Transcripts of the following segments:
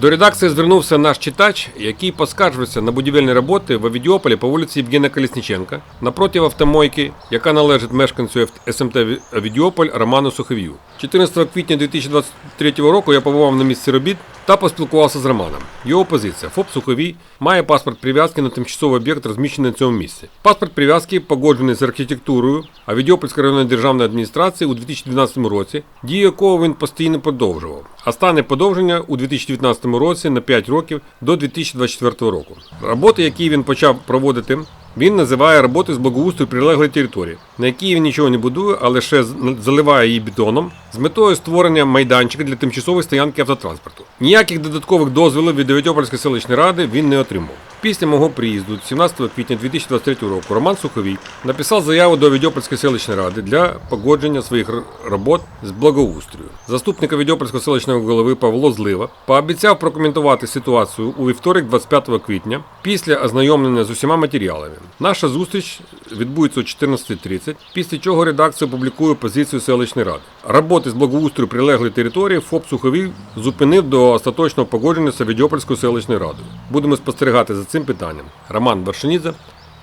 До редакції звернувся наш читач, який поскаржився на будівельні роботи в Авідіополі по вулиці Євгена Колісніченка напроти автомойки, яка належить мешканцю СМТ Авідіополь Роману Суховію. 14 квітня 2023 року я побував на місці робіт та поспілкувався з Романом. Його позиція ФОП Суховій має паспорт прив'язки на тимчасовий об'єкт, розміщений на цьому місці. Паспорт прив'язки погоджений з архітектурою Авідіопольської районної державної адміністрації у 2012 році, дію якого він постійно подовжував. А стане подовження у 2019 році на 5 років до 2024 року. Роботи, які він почав проводити, він називає роботи з благоустрою прилеглої території, на якій він нічого не будує, а лише заливає її бетоном з метою створення майданчика для тимчасової стоянки автотранспорту. Ніяких додаткових дозволів від Авідіопольської селищної ради він не отримав. Після мого приїзду 17 квітня 2023 року Роман Суховій написав заяву до Авідіопольської селищної ради для погодження своїх робот з благоустрою. Заступник Авідіопольського селищного голови Павло Злива пообіцяв прокоментувати ситуацію у вівторок 25 квітня після ознайомлення з усіма матеріалами. Наша зустріч відбудеться о 14.30, після чого редакція опублікує позицію селищної ради. Роботи з благоустрою прилеглої території ФОП Суховій зупинив до остаточного погодження з Авідіопольською селищною радою. Будемо спостерігати за цим питанням. Роман Вершинідзе,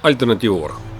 Альтернатива Орг.